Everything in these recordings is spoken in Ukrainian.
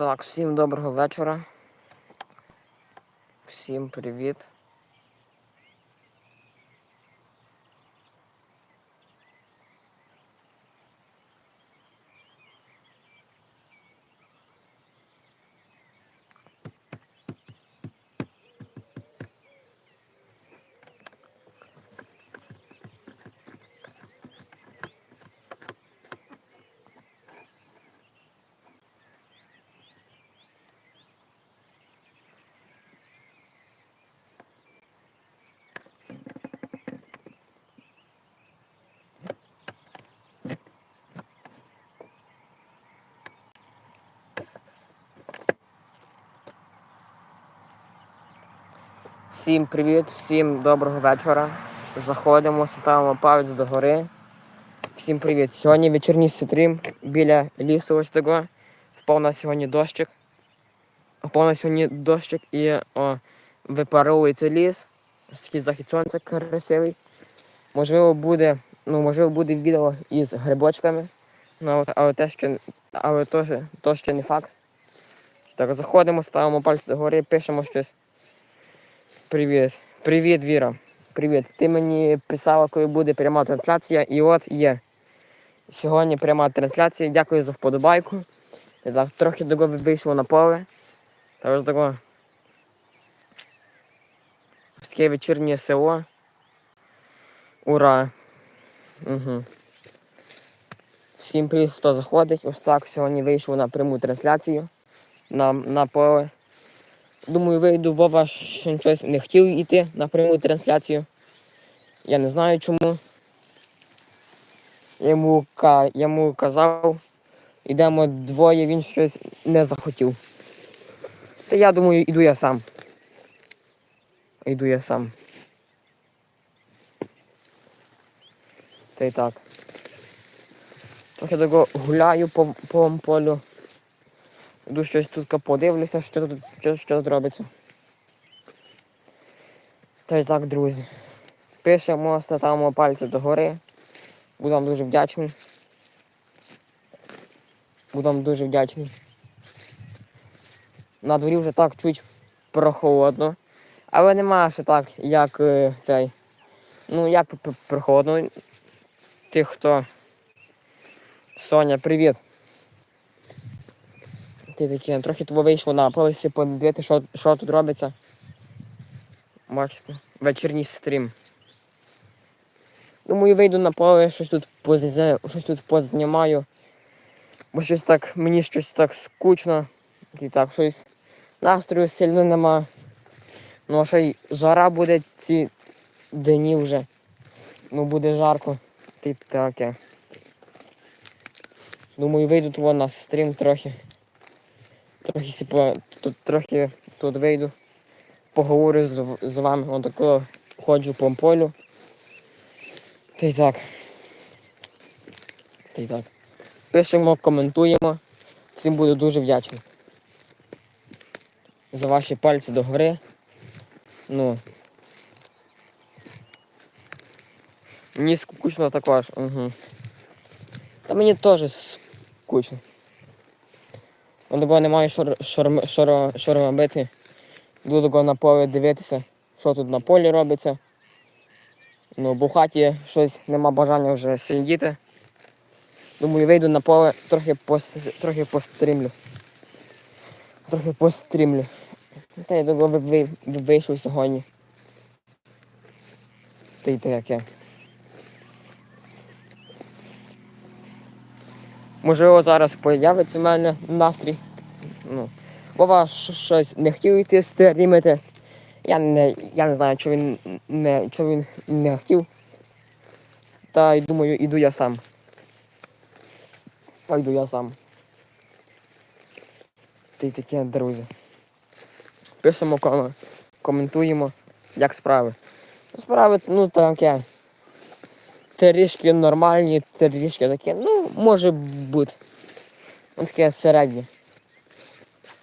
Так, всім доброго вечора. Всім привіт. Всім привіт, всім доброго вечора. Заходимо, ставимо палець до гори. Всім привіт. Сьогодні вечірній стрім біля лісу ось того. Впав на сьогодні дощик. Впав на сьогодні дощик і о, випаровується ліс. Ось такий захід сонця красивий. Можливо, буде, ну, можливо, буде відео із грибочками. Ну, але те ще, але то, то ще не факт. Так, заходимо, ставимо пальці до гори, пишемо щось. Привіт. Привіт, Віра. Привіт. Ти мені писала, коли буде пряма трансляція, і от є. Сьогодні пряма трансляція. Дякую за вподобайку. Я так трохи довго вийшло на поле. Та ось таке. Таке вечірнє село. Ура! Угу. Всім привіт, хто заходить. Ось так сьогодні вийшов на пряму трансляцію на, на поле. Думаю, вийду, Вова щось не хотів йти на пряму трансляцію. Я не знаю чому. Я йому, я йому казав, йдемо двоє, він щось не захотів. Та я думаю, йду я сам. Йду я сам. Та й так. Трохи того гуляю по, по полю. Йду щось тут подивлюся, що тут, що, що тут робиться. Та й так, друзі. Пишемо, ставимо пальці догори. Буду вам дуже вдячний. Буду вам дуже вдячний. На дворі вже так чуть прохолодно. Але нема ще так, як е, цей. Ну, як прохолодно. Тих, хто. Соня, привіт. Ти таке, трохи того вийшло на поверсі подивити, що, що тут робиться. Бачите, вечірній стрім. Думаю, вийду на поле, щось тут позня... щось тут познімаю. Бо щось так, мені щось так скучно. І так, щось настрою сильно нема. Ну а ще й жара буде ці дні вже. Ну буде жарко. Ти таке. Думаю, вийду на стрім трохи. Трохи сіпо, тут трохи тут вийду. Поговорю з, з вами. Отако ходжу по полю. Та й так. Та й так. Пишемо, коментуємо. Всім буду дуже вдячний. За ваші пальці до гори. Ну. Мені скучно також. Угу. Та мені теж скучно. Бо немає що, що, що, що робити. Буду на поле дивитися, що тут на полі робиться. Ну, бо в хаті щось нема бажання вже сидіти. Думаю, вийду на поле, трохи пос, трохи пострімлю. Трохи пострімлю. Та я ви- вийшов сьогодні. Та й таке. Можливо, зараз появиться в мене настрій. Ну, Вова щось не хотів йти стрімити. Я не, я не знаю, чи він не, чи він не хотів. Та й думаю, іду я сам. Та йду я сам. Та й таке, друзі. Пишемо, ком- коментуємо, як справи. Справи, ну таке. Трішки нормальні, трішки таке, ну, може бути. Ну, таке середнє.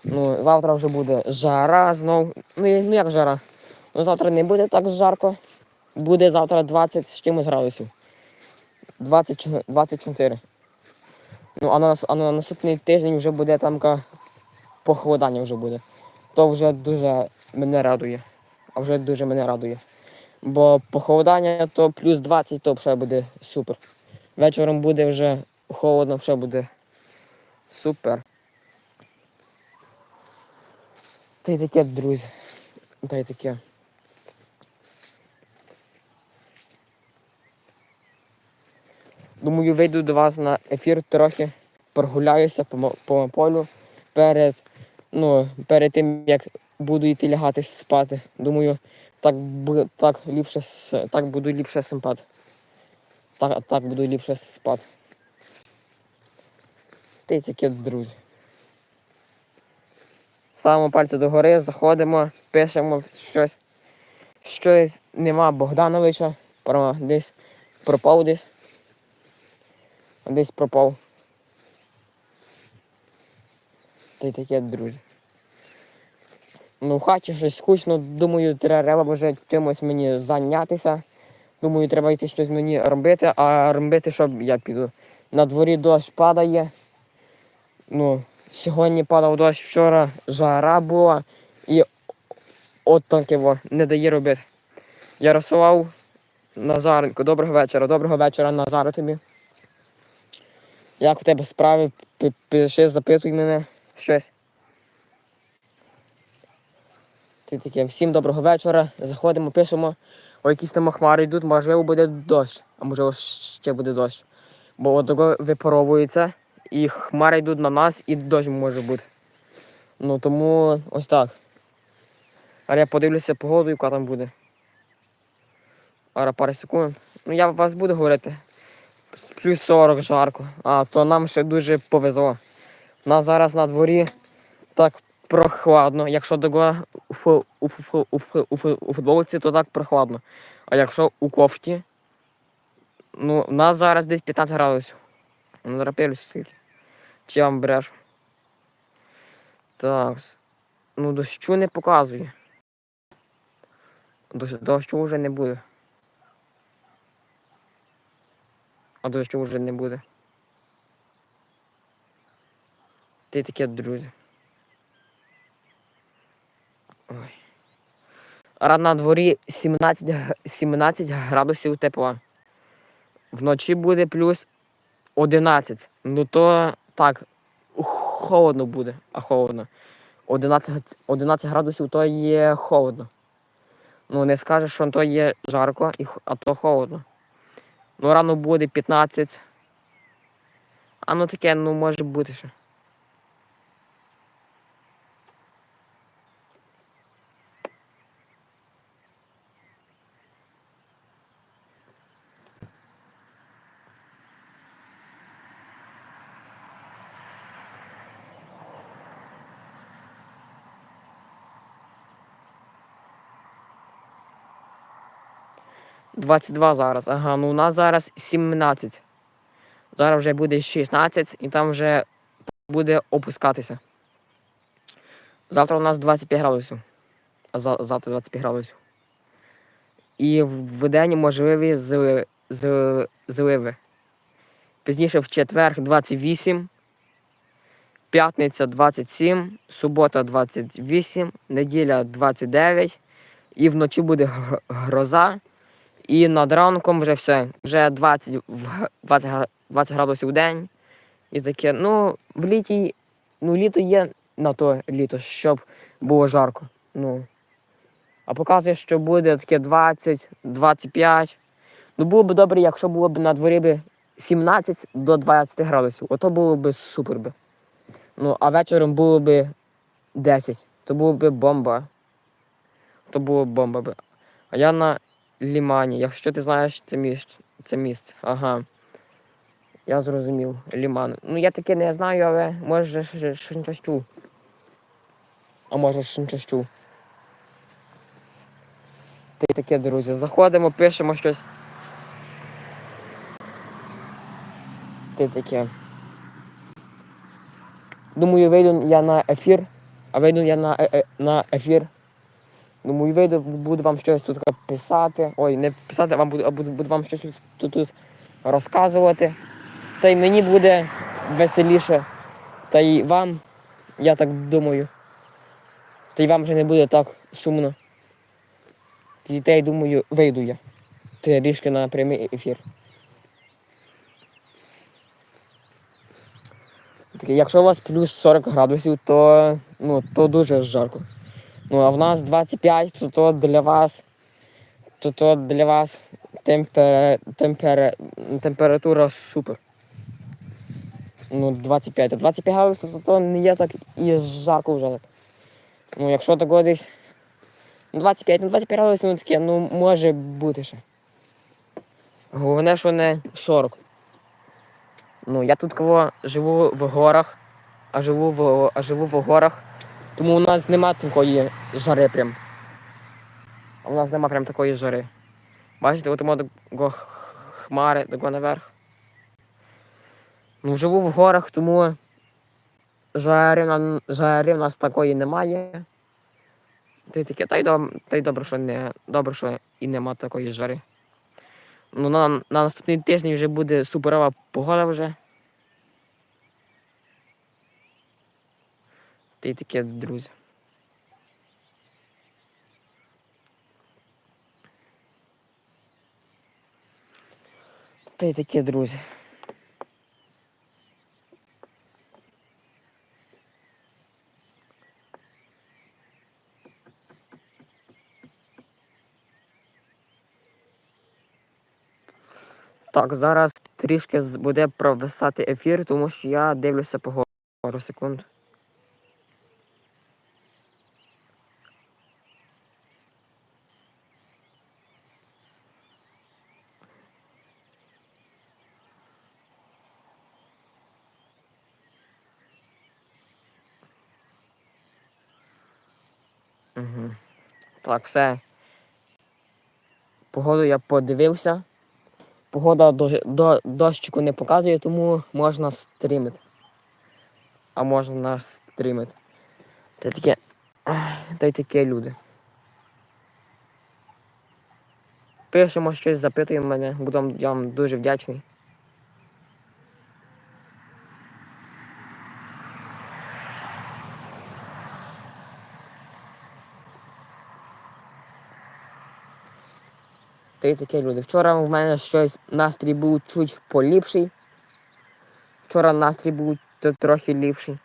Ну, завтра вже буде жара знов. Ну, ну як жара? Ну, завтра не буде так жарко. Буде завтра 20 з чимось градусів. 20, 24. Ну, а на, а на наступний тиждень вже буде там похолодання вже буде. То вже дуже мене радує. А вже дуже мене радує. Бо похолодання то плюс 20, то вже буде супер. Вечором буде вже холодно, вже буде супер. Та й таке, друзі. Та й таке. Думаю, вийду до вас на ефір трохи, прогуляюся по, по полю перед, ну, перед тим, як буду йти лягати спати. Думаю, так, так, ліпше, так буду ліпше спати. Так, так буду ліпше спати. Та й таке, друзі. Ставимо пальці догори, заходимо, пишемо щось. Щось нема Богдановича, про, десь пропав десь. Десь пропав. Та й таке, друзі. Ну, в хаті щось скучно, думаю, треба вже чимось мені зайнятися. Думаю, треба йти щось мені робити, а робити, щоб я піду. На дворі дощ падає. Ну, сьогодні падав дощ, вчора жара була і от таке во, не дає робити. Ярослав Назаренко, доброго вечора, доброго вечора, Назаре тобі. Як у тебе справи? Пиши, запитуй мене щось. Ти таке, всім доброго вечора. Заходимо, пишемо. О, якісь там хмари йдуть, можливо, буде дощ, а можливо ще буде дощ. Бо от того випаровується, і хмари йдуть на нас, і дощ може бути. Ну тому ось так. Але я подивлюся погоду, яка там буде. Ара пару секунд. Ну я вас буду говорити. Плюс 40 жарко. А, то нам ще дуже повезло. У нас зараз на дворі так прохладно. Якщо того у, фу- у, фу- у, фу- у, фу- у футболці, то так прохладно. А якщо у кофті, ну, у нас зараз десь 15 градусів. Ну, скільки. Чи я вам? Так. Ну, дощу не показує. Дощ- Дощу вже не буде. А дощу вже не буде. Ти таке, друзі. Ой. А на дворі 17, 17 градусів тепла. Вночі буде плюс 11. Ну то так, холодно буде, а холодно. 11, 11 градусів то є холодно. Ну не скажеш, що то є жарко, а то холодно. Ну рано буде 15. А ну таке, ну може бути ще. Двадцять два зараз. Ага, ну у нас зараз 17. Зараз вже буде 16 і там вже буде опускатися. Завтра у нас 25 градусів. А завтра 25 градусів. І в день можливі зливи. Пізніше в четвер 28, п'ятниця 27, субота 28, неділя 29, і вночі буде гроза. І над ранком вже все. Вже 20, 20, 20 градусів в день. І таке, ну, в літі, ну, літо є на то літо, щоб було жарко. Ну. А показує, що буде таке 20, 25. Ну, було б добре, якщо було б на дворі би 17 до 20 градусів. Ото було б супер би. Ну, а вечором було б 10. То було б бомба. То було б бомба би. А я на Лімані. Якщо ти знаєш це місце, це місце. Ага. Я зрозумів. Ліман. Ну я таке не знаю, але може чув. А може. Та й таке, друзі. Заходимо, пишемо щось. Ти таке. Думаю, вийду я на ефір. А вийду я на, е- е- на ефір. Думаю, вийду, буду вам щось тут писати. Ой, не писати, а вам буду, буду, буду вам щось тут, тут розказувати. Та й мені буде веселіше. Та й вам Я так думаю. Та й вам вже не буде так сумно. Тоді та й думаю, вийду я. Трішки на прямий ефір. Якщо у вас плюс 40 градусів, то, ну, то дуже жарко. Ну, а в нас 25, то, то для вас, то, то для вас темпер, темпер, температура супер. Ну, 25. А 25 градусів, то, то не є так і жарко вже так. Ну, якщо такого десь ну, 25, ну 25 градусів, ну таке, ну може бути ще. Головне, що не 40. Ну, я тут кого живу в горах, а живу в, а живу в горах, тому у нас нема такої жари прям. У нас нема прям такої жари. Бачите, от такого хмари, такого наверх. Ну, живу в горах, тому жари, жари в нас такої немає. Й таке, та й, та й добре, що не добре, що і нема такої жари. Ну, на, на наступний тиждень вже буде суперова погода вже. Та й таке, друзі. Та й таке, друзі. Так, зараз трішки буде провисати ефір, тому що я дивлюся по пару секунд. Так, все. Погоду я подивився. Погода до, до дощику не показує, тому можна стрімити. А можна стрімити. Та й таке. Та й таке люди. Пишемо щось, запитуємо мене, буду я вам дуже вдячний. Та й таке люди. Вчора в мене щось настрій був чуть поліпший. Вчора настрій був трохи ліпший.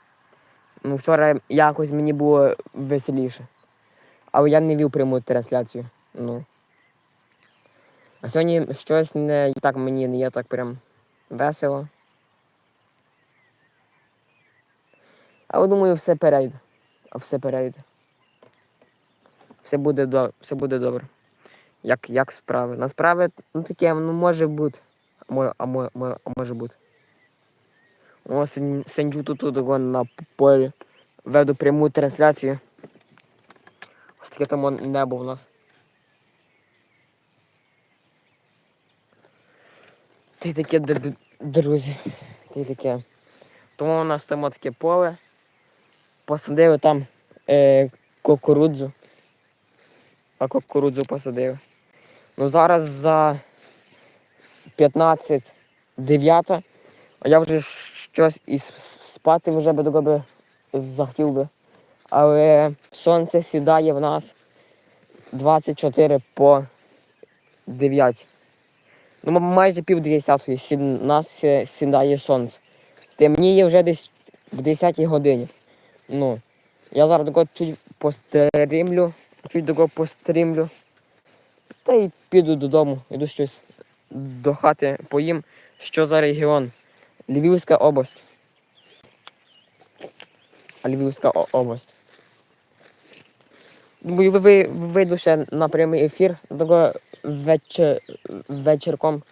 Ну, вчора якось мені було веселіше. Але я не вів пряму трансляцію. Ну. А сьогодні щось не так мені не є так прям весело. Але думаю, все перейде. Все перейде. Все буде, все буде добре. Як, як справи? На ну таке, ну може бути. А може, а може, а може бути. О, син- сиджу тут на полі. Веду пряму трансляцію. Ось таке там небо у нас. Й таке, друзі. Й таке. Тому у нас там таке поле. Посадили там е, кукурудзу. А кукурудзу посадили. Ну зараз за 15 9, а я вже щось і спати вже би би захотів би. Але сонце сідає в нас 24 по 9. Ну, майже пів десятої сі- нас сідає сонце. Темніє вже десь в 10 годині. Ну, я зараз тако чуть пострімлю, чуть тако пострімлю. Та й піду додому, йду щось до хати поїм. Що за регіон? Львівська область. Львівська область. Думаю, ви, ви вийду ще на прямий ефір того вечір, вечірком.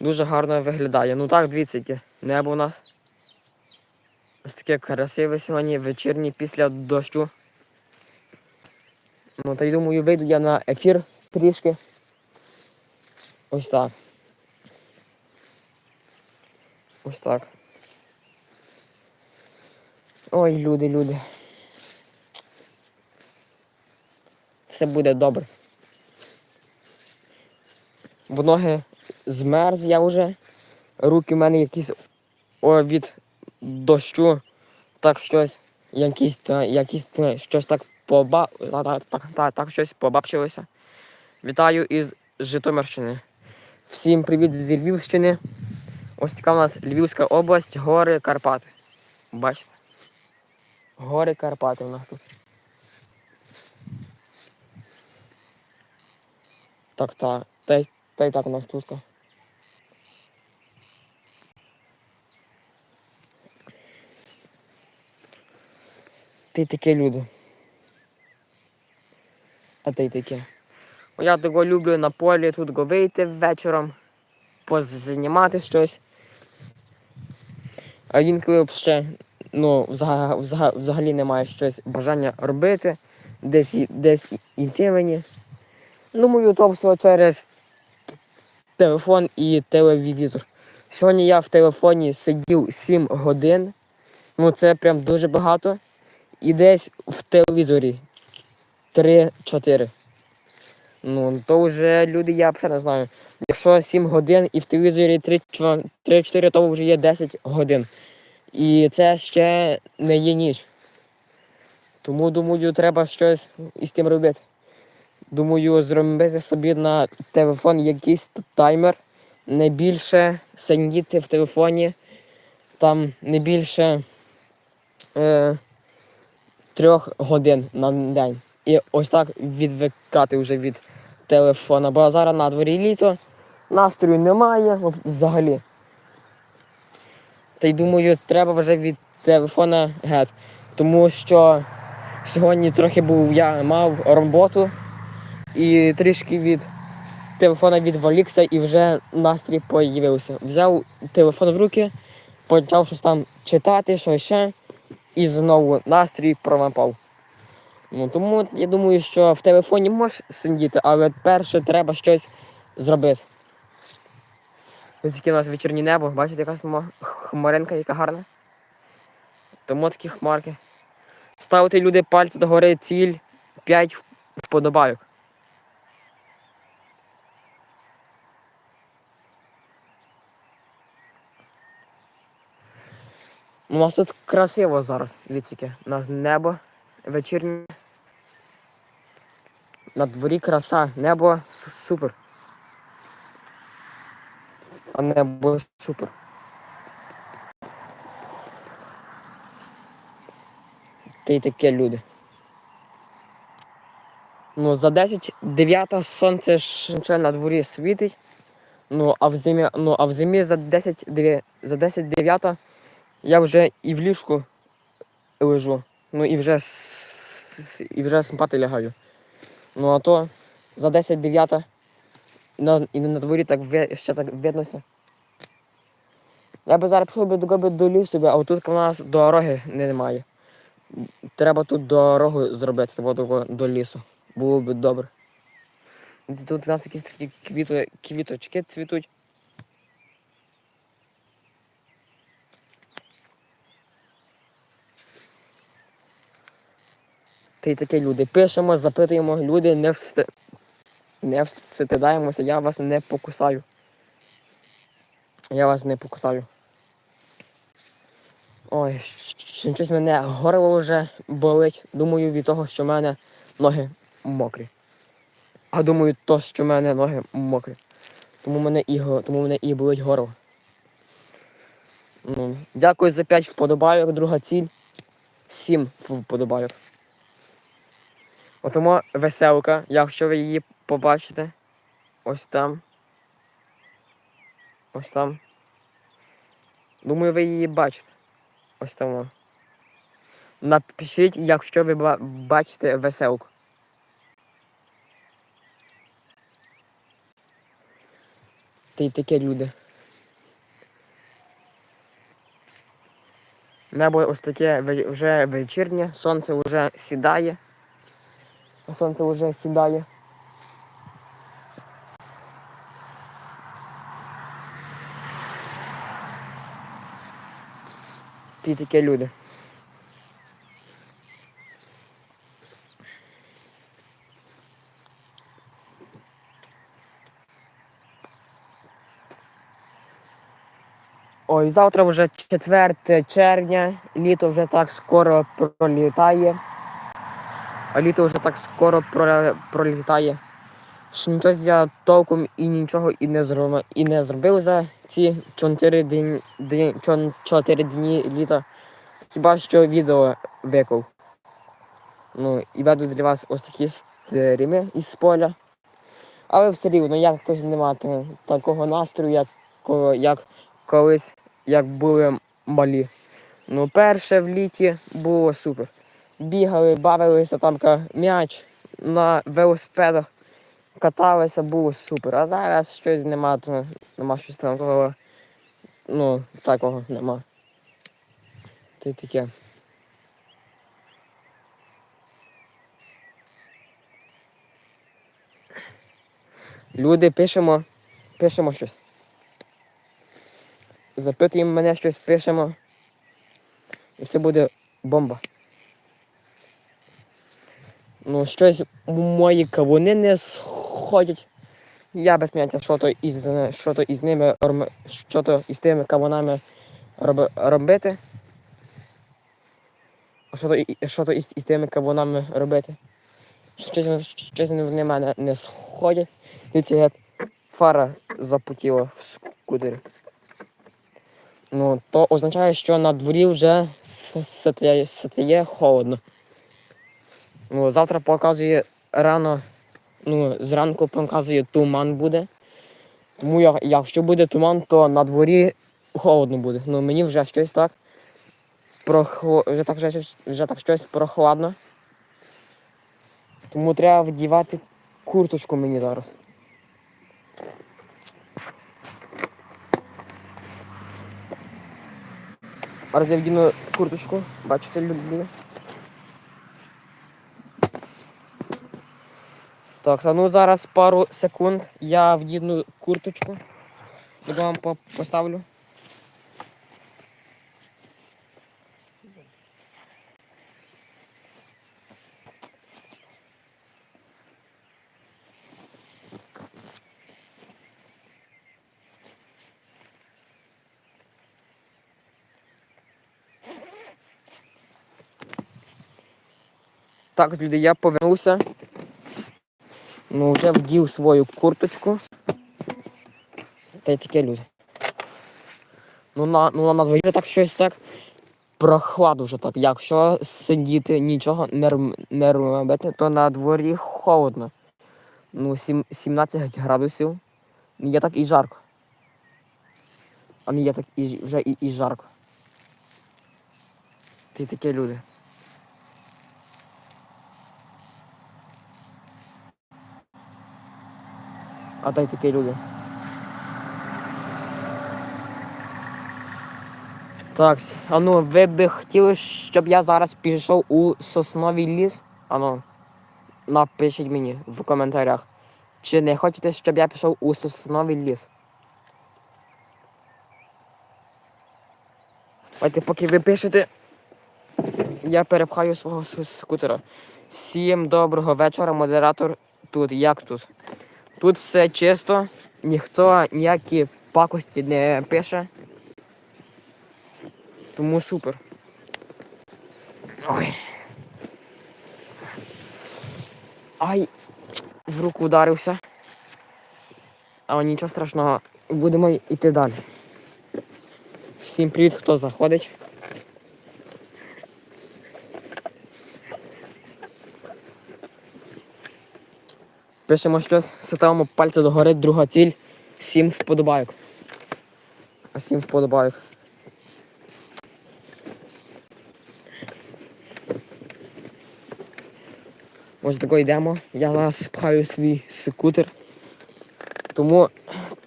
Дуже гарно виглядає. Ну так, дивіться, яке небо у нас. Ось таке красиве сьогодні, вечірнє після дощу. Ну, та й думаю, вийду я на ефір трішки. Ось так. Ось так. Ой, люди, люди. Все буде добре. В ноги змерз я вже. Руки в мене якісь о, від дощу. Так щось якісь, та, якісь щось так поба... та, та, так, та, так щось побачилося. Вітаю із Житомирщини. Всім привіт зі Львівщини. Ось така у нас Львівська область, гори Карпати. Бачите? Гори Карпати у нас тут. Так, так. Та, й- та й так у нас тут. Ти таке люди. А ти таке. Я того люблю на полі тут го вийти вечором, позанімати щось. А інколи взагалі, ну, взага- взага- взагалі немає щось бажання робити, десь, десь іти мені. Думаю, то все через телефон і телевізор. Сьогодні я в телефоні сидів 7 годин. Ну це прям дуже багато. І десь в телевізорі 3-4. Ну, то вже люди, я взагалі не знаю. Якщо 7 годин і в телевізорі 3-4, то вже є 10 годин. І це ще не є ніч. Тому думаю, треба щось із тим робити. Думаю, зробити собі на телефон якийсь таймер. Не більше сидіти в телефоні. Там не більше е, трьох годин на день. І ось так відвикати вже від телефона. Бо зараз на дворі літо, настрою немає взагалі. Та й думаю, треба вже від телефона геть. Тому що сьогодні трохи був, я мав роботу і трішки від телефона відволікся і вже настрій появився. Взяв телефон в руки, почав щось там читати, що ще, і знову настрій промапав. Ну, тому я думаю, що в телефоні можеш сидіти, але перше треба щось зробити. Ось яке у нас вечірнє небо, бачите, яка хмаринка, яка гарна. Тому такі хмарки. Ставити люди пальці догори, ціль 5 вподобайок. У нас тут красиво зараз, дивіться. У нас небо вечірнє. На дворі краса, небо супер. А небо супер. Та й таке люди. Ну, за 10 9 сонце ще на дворі світить. Ну, а в зимі, ну, а в зимі за 10 дев'я- за 10 9 я вже і в ліжку лежу. Ну і вже і вже спати лягаю. Ну а то за 10 9 на, і на дворі так ви- ще так виднося. Я би зараз пішов би до, до лісу, а тут у нас дороги немає. Треба тут дорогу зробити того до, до лісу. Було б добре. Тут у нас якісь такі квіто, квіточки цвітуть. Та й таке люди. Пишемо, запитуємо, люди не всти... не встидаємося, я вас не покусаю. Я вас не покусаю. Ой, щось мене горло вже болить. Думаю, від того, що в мене ноги мокрі. А думаю, то, що в мене ноги мокрі. Тому мене і, тому мене і болить горло. Ну, дякую за 5 вподобайок, друга ціль. 7 вподобайок. Отому веселка, якщо ви її побачите, ось там. Ось там. Думаю, ви її бачите. Ось там. Напишіть, якщо ви ба- бачите веселку. Та й таке люди. Небо ось таке вже вечірнє, сонце вже сідає. Сонце вже сідає. Ті такі люди. Ой, завтра вже 4 червня, літо вже так скоро пролітає. А літо вже так скоро пролітає. Що нічого я толком і нічого і не зробив, і не зробив за ці 4 дні, дні, 4 дні літа. Хіба що відео виклав. Ну, і веду для вас ось такі стріми із поля. Але все рівно якось немає та- такого настрою, як, як колись, як були малі. Ну, перше в літі було супер. Бігали, бавилися там м'яч на велосипедах, каталися, було супер. А зараз щось нема, то нема щось такого. Ну, такого нема. Та й таке. Люди пишемо, пишемо щось. Запитуємо мене щось, пишемо. І все буде бомба. Ну, щось мої кавуни не сходять. Я без поняття, що то із, що то із ними що то із тими кавунами роб, робити. Що то, що то із, із тими кавунами робити. Щось, щось вони мене не сходять. Дивіться, як фара запутіла в скутері. Ну, то означає, що на дворі вже стає холодно. Ну, завтра показує рано, ну, зранку показує туман буде. Тому я, якщо буде туман, то на дворі холодно буде. Ну мені вже щось так. Прохло... Вже так, вже, вже так щось прохладно. Тому треба вдівати курточку мені зараз. Зараз я вдіну курточку, бачите, люди. Так, а ну зараз пару секунд я вдіну курточку. Я вам по- поставлю. Так, люди, я повернувся. Ну, вже вдів свою курточку. Та й таке люди. Ну на, ну, на дворі так щось так прохладно вже так. Якщо сидіти нічого не, робити, то на дворі холодно. Ну, сім, 17 градусів. Є так і жарко. А не є так і, вже і, і жарко. Й таке люди. А та й таке люди. Так, а ну ви би хотіли, щоб я зараз пішов у сосновий ліс? Ану, напишіть мені в коментарях. Чи не хочете, щоб я пішов у сосновий ліс? Давайте, поки ви пишете, я перепхаю свого скутера. Всім доброго вечора, модератор тут. Як тут? Тут все чисто, ніхто ніякі пакості не пише. Тому супер. Ой. Ай, в руку ударився. Але нічого страшного, будемо йти далі. Всім привіт, хто заходить. Пишемо щось, ставимо пальці догори, друга ціль. Сім вподобайок. А сім вподобайок. Ось тако йдемо. Я зараз пхаю свій скутер. Тому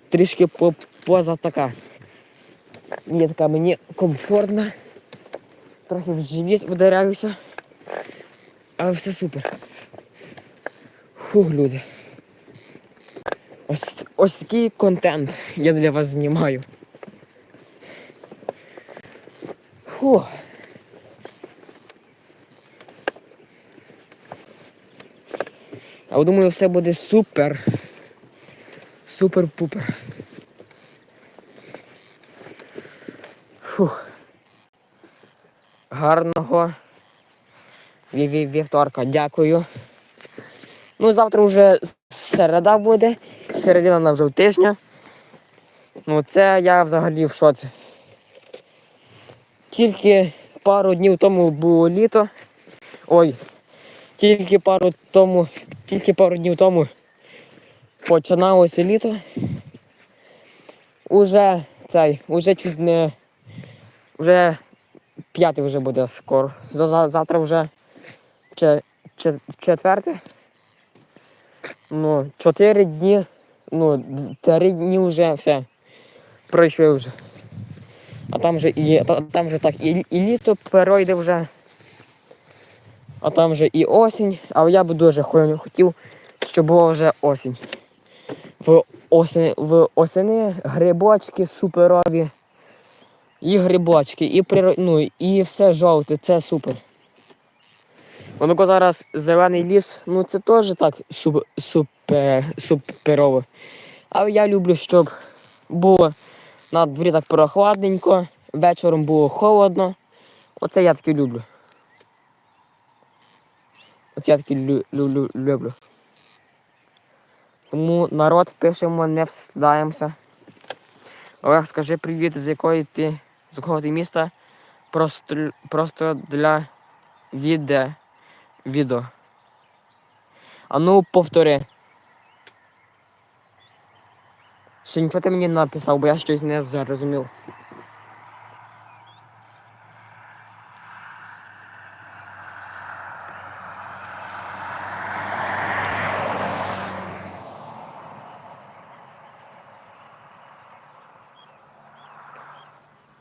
трішки по- поза така. Є така мені комфортна. Трохи в живіт вдаряюся. Але все супер. Фух, люди. Ось, такий контент я для вас знімаю. Фух. А думаю, все буде супер. Супер-пупер. Фух. Гарного ві- ві- вівторка. Дякую. Ну, завтра вже середа буде, середина на вже тижня. Ну, це я взагалі в шоці. Тільки пару днів тому було літо. Ой, тільки пару тому, тільки пару днів тому починалося літо. Уже цей, уже чуть не. Вже п'ятий вже буде скоро. За, за- завтра вже че, че, четверте. Ну, чотири дні. Ну, три дні вже все. Пройшли вже. А там вже і там вже так і, і літо перейде вже. А там вже і осінь. Але я би дуже хотів, щоб була вже осінь. В осені, в осени грибочки суперові. І грибочки, і приро... ну, і все жовте, це супер. Воно зараз зелений ліс, ну це теж так суп... супер... суперово. Але я люблю, щоб було на дворі так прохладненько, вечором було холодно. Оце я таки люблю. Оце я таки лю... лю... лю... люблю. Тому народ пишемо, не встидаємося. Олег, скажи привіт, з якої ти, з якого ти міста? Просто, просто для відео. Відео. А ну повтори. Нічого ти мені написав, бо я щось не зрозумів.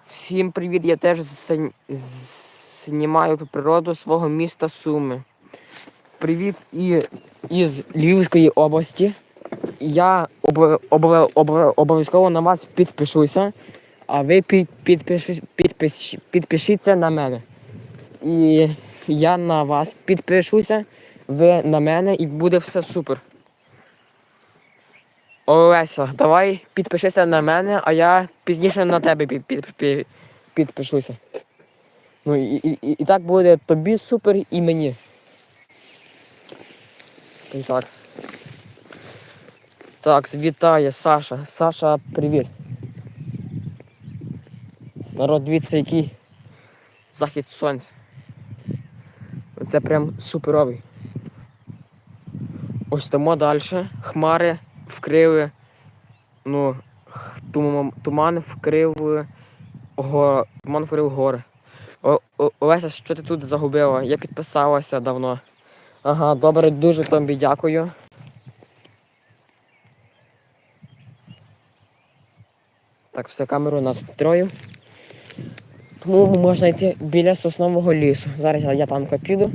Всім привіт, я теж знімаю природу свого міста Суми. Привіт і із Львівської області. Я обо- обо- обо- обов'язково на вас підпишуся, а ви під, підпиш, підпишіться на мене. І я на вас підпишуся, ви на мене і буде все супер. Олеся, давай підпишися на мене, а я пізніше на тебе під, під, під, підпишуся. Ну і, і, і так буде тобі супер і мені. І так. Так, вітає Саша. Саша, привіт. Народ, дивіться, який захід сонця. Це прям суперовий. Ось тому далі. Хмари вкрили. Ну, туман, вкрив го, туман вкрив гори. О- Олеся, що ти тут загубила? Я підписалася давно. Ага, добре, дуже тобі дякую. Так, все, камеру настрою. Тому можна йти біля соснового лісу. Зараз я- танка піду.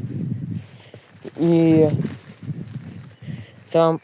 І це вам